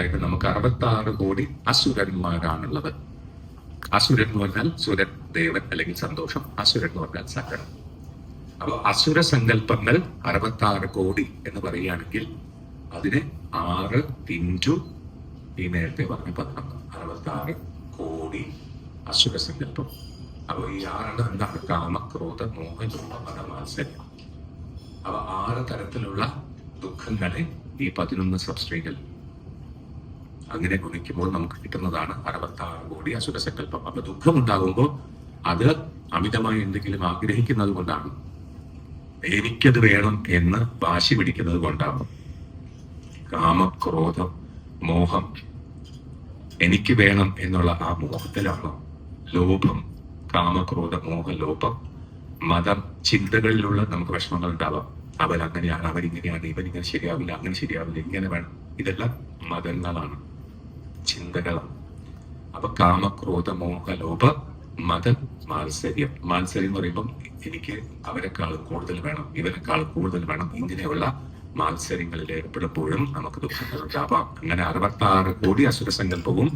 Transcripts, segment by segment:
അതായത് നമുക്ക് അറുപത്തി ആറ് കോടി അസുരന്മാരാണുള്ളത്. അസുരൻ എന്ന് പറഞ്ഞാൽ സുരൻ ദേവൻ അല്ലെങ്കിൽ സന്തോഷം. അസുരൻ എന്ന് പറഞ്ഞാൽ സങ്കടം അപ്പൊ അസുര സങ്കല്പങ്ങൾ അറുപത്തി ആറ് കോടി എന്ന് പറയുകയാണെങ്കിൽ അതിന് ആറ് ഇന്റു ഈ നേരത്തെ പറഞ്ഞ പതിനൊന്ന് അറുപത്തി ആറ് കോടി അസുര സങ്കല്പം അപ്പൊ ഈ ആറെണ്ണം എന്താണ്? കാമക്രോധ മോഹ അപ്പൊ ആറ് തരത്തിലുള്ള ദുഃഖങ്ങളെ ഈ പതിനൊന്ന് സബ്സ്ട്രേറ്റിൽ അങ്ങനെ ഗുണിക്കുമ്പോൾ നമുക്ക് കിട്ടുന്നതാണ് അറുപത്തി ആറ് കോടി അസുര സങ്കല്പം. അപ്പൊ ദുഃഖം ഉണ്ടാകുമ്പോൾ അത് അമിതമായി എന്തെങ്കിലും ആഗ്രഹിക്കുന്നത് കൊണ്ടാണ്. എനിക്കത് വേണം എന്ന് വാശി പിടിക്കുന്നത് കൊണ്ടാണ്. കാമം ക്രോധം മോഹം എനിക്ക് വേണം എന്നുള്ള ആ മോഹത്തിലാണ് ലോഭം കാമക്രോധ മോഹ ലോഭം. മതം ചിന്തകളിലുള്ള നമുക്ക് വിഷമങ്ങൾ ഉണ്ടാവാം. അവൻ അങ്ങനെയാണ് അവൻ ഇങ്ങനെയാണ് ഇങ്ങനെ ശരിയാവില്ല അങ്ങനെ ശരിയാവില്ല ഇങ്ങനെ വേണം. ഇതെല്ലാം മതങ്ങളാണ്. ചിന്തകളാണ് അപ്പൊ കാമക്രോധ മോഹ ലോഭ മത മാത്സര്യം. മാത്സര്യം എന്ന് പറയുമ്പം എനിക്ക് അവരെക്കാൾ കൂടുതൽ വേണം ഇവരെക്കാൾ കൂടുതൽ വേണം ഇങ്ങനെയുള്ള മാത്സര്യങ്ങളിൽ ഏർപ്പെടുമ്പോഴും നമുക്ക് ദുഃഖങ്ങൾ ഉണ്ടാവാം അങ്ങനെ അറുപത്തി ആറ് കോടി അസുര സങ്കല്പവും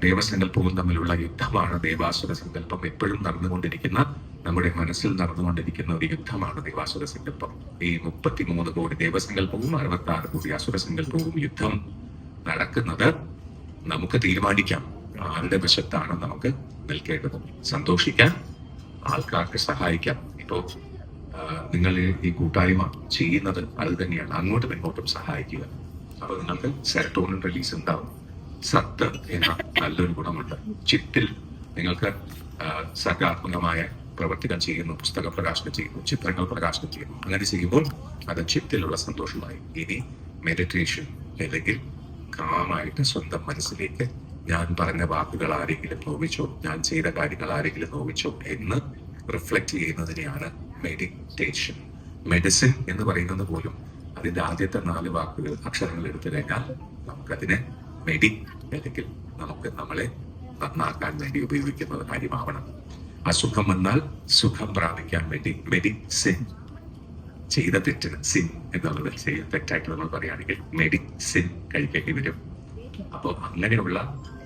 ദേവസങ്കല്പവും തമ്മിലുള്ള യുദ്ധമാണ് ദേവാസുര സങ്കല്പം എപ്പോഴും നടന്നുകൊണ്ടിരിക്കുന്ന നമ്മുടെ മനസ്സിൽ നടന്നുകൊണ്ടിരിക്കുന്ന ഒരു യുദ്ധമാണ് ദേവാസുര സങ്കല്പം ഈ മുപ്പത്തിമൂന്ന് കോടി ദേവസങ്കല്പവും അറുപത്തി ആറ് കോടി അസുര സങ്കല്പവും യുദ്ധം നടക്കുന്നത് നമുക്ക് തീരുമാനിക്കാം. ആരുടെ വശത്താണ് നമുക്ക് നിൽക്കേണ്ടത്? സന്തോഷിക്കാം. ആൾക്കാർക്ക് സഹായിക്കാം. ഇപ്പോ നിങ്ങൾ ഈ- കൂട്ടായ്മ ചെയ്യുന്നത് അത് തന്നെയാണ്. അങ്ങോട്ടും ഇങ്ങോട്ടും സഹായിക്കുക. അപ്പൊ നിങ്ങൾക്ക് സെറട്ടോണിൻ റിലീസ് ഉണ്ടാവും. സത്ത് എന്ന നല്ലൊരു ഗുണമുണ്ട്. ചിത്തിൽ നിങ്ങൾക്ക് സർഗാത്മകമായ പ്രവർത്തികൾ ചെയ്യുന്നു പുസ്തക പ്രകാശനം ചെയ്യുന്നു ചിത്രങ്ങൾ പ്രകാശനം ചെയ്യുന്നു. അങ്ങനെ ചെയ്യുമ്പോൾ അത് ചിത്തിലുള്ള സന്തോഷമായി. ഇനി മെഡിറ്റേഷൻ അല്ലെങ്കിൽ കാമായിട്ട് സ്വന്തം മനസ്സിലേക്ക് ഞാൻ പറഞ്ഞ വാക്കുകൾ ആരെങ്കിലും നോവിച്ചോ ഞാൻ ചെയ്ത കാര്യങ്ങൾ ആരെങ്കിലും നോവിച്ചോ എന്ന് റിഫ്ലക്റ്റ് ചെയ്യുന്നതിനെയാണ് മെഡിറ്റേഷൻ മെഡിസിൻ എന്ന് പറയുന്നത് പോലും അതിന്റെ ആദ്യത്തെ നാല് വാക്കുകൾ അക്ഷരങ്ങൾ എടുത്തു കഴിഞ്ഞാൽ നമുക്കതിനെ മെഡി അല്ലെങ്കിൽ നമുക്ക് നമ്മളെ നന്നാക്കാൻ വേണ്ടി ഉപയോഗിക്കുന്ന കാര്യമാവണം. അസുഖം വന്നാൽ സുഖം പ്രാപിക്കാൻ വേണ്ടി മെഡിസിൻ ചെയ്ത തെറ്റിന് സിൻ എന്നുള്ളത് ചെയ്ത തെറ്റായിട്ട് നമ്മൾ പറയുകയാണെങ്കിൽ മെഡിസിൻ കഴിക്കേണ്ടി വരും. അപ്പോൾ അങ്ങനെയുള്ള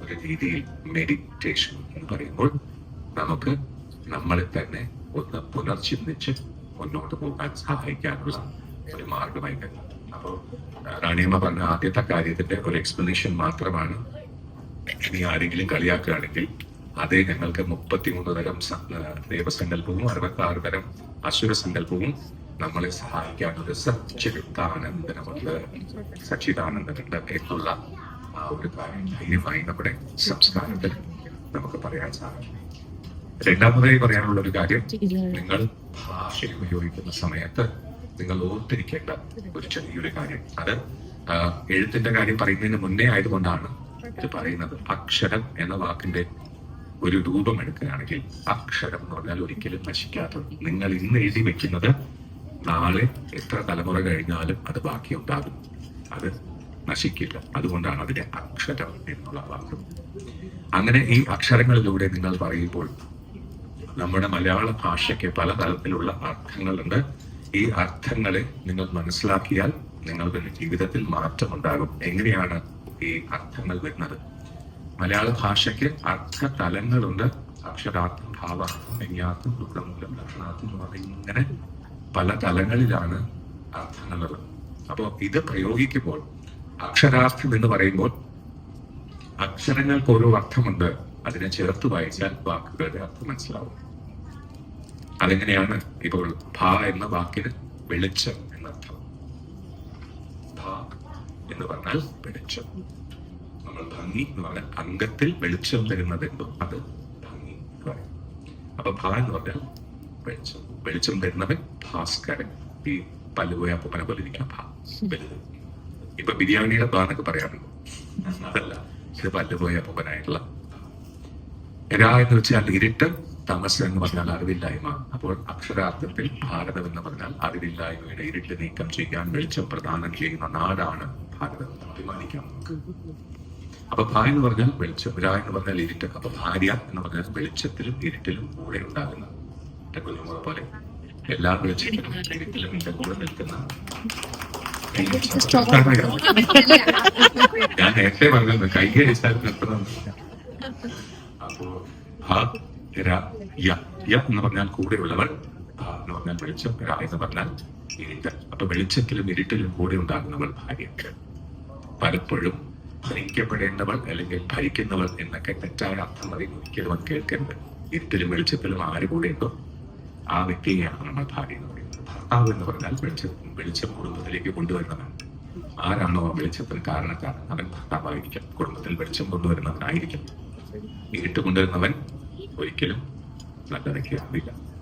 ഒരു രീതിയിൽ മെഡിറ്റേഷൻ എന്ന് പറയുമ്പോൾ നമുക്ക് നമ്മളെ തന്നെ ഒന്ന് പുനർചിന്തിച്ച് മുന്നോട്ട് പോകാൻ സഹായിക്കാനുള്ള ഒരു മാർഗമായിട്ട് അപ്പോൾ റാണിയമ്മ പറഞ്ഞ ആദ്യത്തെ കാര്യത്തിന്റെ ഒരു എക്സ്പ്ലനേഷൻ മാത്രമാണ് ഇനി ആരെങ്കിലും കളിയാക്കുകയാണെങ്കിൽ അതേ ഞങ്ങൾക്ക് മുപ്പത്തിമൂന്ന് തരം ദേവസങ്കല്പവും അറുപത്തി ആറ് തരം അസുര സങ്കല്പവും നമ്മളെ സഹായിക്കാൻ ഒരു സച്ചിദാനന്ദന സച്ചിതാനന്ദനമുണ്ട് സച്ചിദാനന്ദനുണ്ട് എന്നുള്ള ആ ഒരു കാര്യം ധൈര്യമായി നമ്മുടെ സംസ്കാരത്തിൽ നമുക്ക് പറയാൻ സാധിക്കും. രണ്ടാമതായി പറയാനുള്ള ഒരു കാര്യം നിങ്ങൾ ഭാഷ ഉപയോഗിക്കുന്ന സമയത്ത് നിങ്ങൾ ഓർത്തിരിക്കേണ്ട ഒരു ചെറിയൊരു കാര്യം. അത് എഴുത്തിന്റെ കാര്യം പറയുന്നതിന് മുന്നേ ആയതുകൊണ്ടാണ് ഇത് പറയുന്നത്. അക്ഷരം എന്ന വാക്കിന്റെ ഒരു രൂപം എടുക്കുകയാണെങ്കിൽ അക്ഷരം എന്ന് പറഞ്ഞാൽ ഒരിക്കലും നശിക്കാത്തത്. നിങ്ങൾ ഇന്ന് എഴുതി വെക്കുന്നത് നാളെ എത്ര തലമുറ കഴിഞ്ഞാലും അത് ബാക്കിയുണ്ടാകും. അത് നശിക്കില്ല. അതുകൊണ്ടാണ് അതിന്റെ അക്ഷരം എന്നുള്ള വാക്ക്. അങ്ങനെ ഈ അക്ഷരങ്ങളിലൂടെ നിങ്ങൾ പറയുമ്പോൾ നമ്മുടെ മലയാള ഭാഷയ്ക്ക് പല തരത്തിലുള്ള അർത്ഥങ്ങളുണ്ട്. ഈ അർത്ഥങ്ങളെ നിങ്ങൾ മനസ്സിലാക്കിയാൽ നിങ്ങളുടെ ജീവിതത്തിൽ മാറ്റമുണ്ടാകും എങ്ങനെയാണ് ഈ അർത്ഥങ്ങൾ വരുന്നത്? മലയാള ഭാഷയ്ക്ക് അർത്ഥ തലങ്ങളുണ്ട് അക്ഷരാർത്ഥം ഭാവാർത്ഥം വ്യംഗ്യാർത്ഥം ദുഃഖമൂലം ലക്ഷണാർത്ഥം എന്ന് ഇങ്ങനെ പല തലങ്ങളിലാണ് അർത്ഥങ്ങളുള്ളത് അപ്പോൾ ഇത് പ്രയോഗിക്കുമ്പോൾ അക്ഷരാർത്ഥം എന്ന് പറയുമ്പോൾ അക്ഷരങ്ങൾക്ക് ഓരോ അർത്ഥമുണ്ട് അതിനെ ചേർത്ത് വായിച്ചാൽ വാക്കുകളുടെ അർത്ഥം മനസ്സിലാവും. അതെങ്ങനെയാണ്? ഇപ്പോൾ ഭ എന്ന വാക്കിന് വെളിച്ചം എന്നർത്ഥം. ഭ എന്ന് പറഞ്ഞാൽ വെളിച്ചം. നമ്മൾ ഭംഗി എന്ന് പറഞ്ഞാൽ അംഗത്തിൽ വെളിച്ചം തരുന്നത് അത് ഭംഗി എന്ന് പറയും. അപ്പൊ ഭ എന്ന് പറഞ്ഞാൽ വെളിച്ചം വെളിച്ചം തരുന്നവൻ ഭാസ്കരൻ. ഈ പല്ലുപോയ അപ്പനെ പോലെ ഇരിക്കുന്ന ഭ ഇപ്പൊ ബിരിയാണിയുടെ പറയാറുണ്ട്. അതല്ല ഇത് പല്ലുപോയ അപ്പനായിട്ടുള്ള. രാ എന്ന് വെച്ചാൽ ഇരുട്ട് തമസ് എന്ന് പറഞ്ഞാൽ അറിവില്ലായ്മ. അപ്പോൾ അക്ഷരാർത്ഥത്തിൽ ഭാരതം എന്ന് പറഞ്ഞാൽ അറിവില്ലായ്മയുടെ ഇരുട്ട് നീക്കം ചെയ്യാൻ വെളിച്ചം പ്രദാനം ചെയ്യുന്ന നാടാണ് ഭാരതം എന്ന് അഭിമാനിക്കാം. അപ്പൊ ഭാ എന്ന് പറഞ്ഞാൽ വെളിച്ചം രാ എന്ന് പറഞ്ഞാൽ ഇരുട്ട്. അപ്പൊ ഭാര്യ എന്ന് പറഞ്ഞാൽ വെളിച്ചത്തിലും ഇരുട്ടിലും കൂടെ ഉണ്ടാകുന്ന എന്റെ കുഞ്ഞുങ്ങളെ പോലെ എല്ലാ വെളിച്ചത്തിലും ഇരുട്ടിലും എന്റെ കൂടെ നിൽക്കുന്ന ഞാൻ നേരത്തെ പറഞ്ഞത് കൈയടിച്ചാൽ നിർത്തണമെന്നില്ല അപ്പോ എന്ന് പറഞ്ഞാൽ കൂടെയുള്ളവർ എന്ന് പറഞ്ഞാൽ വെളിച്ചം ര എന്ന് പറഞ്ഞാൽ ഇരുട്ട്. അപ്പൊ വെളിച്ചത്തിലും ഇരുട്ടിലും കൂടെ ഉണ്ടാകുന്നവൾ ഭാര്യ. പലപ്പോഴും ഭരിക്കപ്പെടേണ്ടവൾ അല്ലെങ്കിൽ ഭരിക്കുന്നവൾ എന്നൊക്കെ തെറ്റായ അർത്ഥം മതി ഒരിക്കലും കേൾക്കരുത്. ഇരുട്ടിലും വെളിച്ചത്തിലും ആര് കൂടെയുണ്ടോ? ആ വ്യക്തിയെയാണ് നമ്മൾ ഭാര്യ എന്ന് പറയുന്നത്. ഭർത്താവ് എന്ന് പറഞ്ഞാൽ വെളിച്ചം വെളിച്ചം കുടുംബത്തിലേക്ക് കൊണ്ടുവരുന്നവൻ. ആരാണോ ആ വെളിച്ചത്തിന് കാരണക്കാരൻ? അവൻ ഭർത്താവായിരിക്കും. കുടുംബത്തിൽ വെളിച്ചം കൊണ്ടുവരുന്നവനായിരിക്കും. ഇരുട്ട് കൊണ്ടുവരുന്നവൻ ഒരിക്കലും നല്ല വ്യക്തിയാവില്ല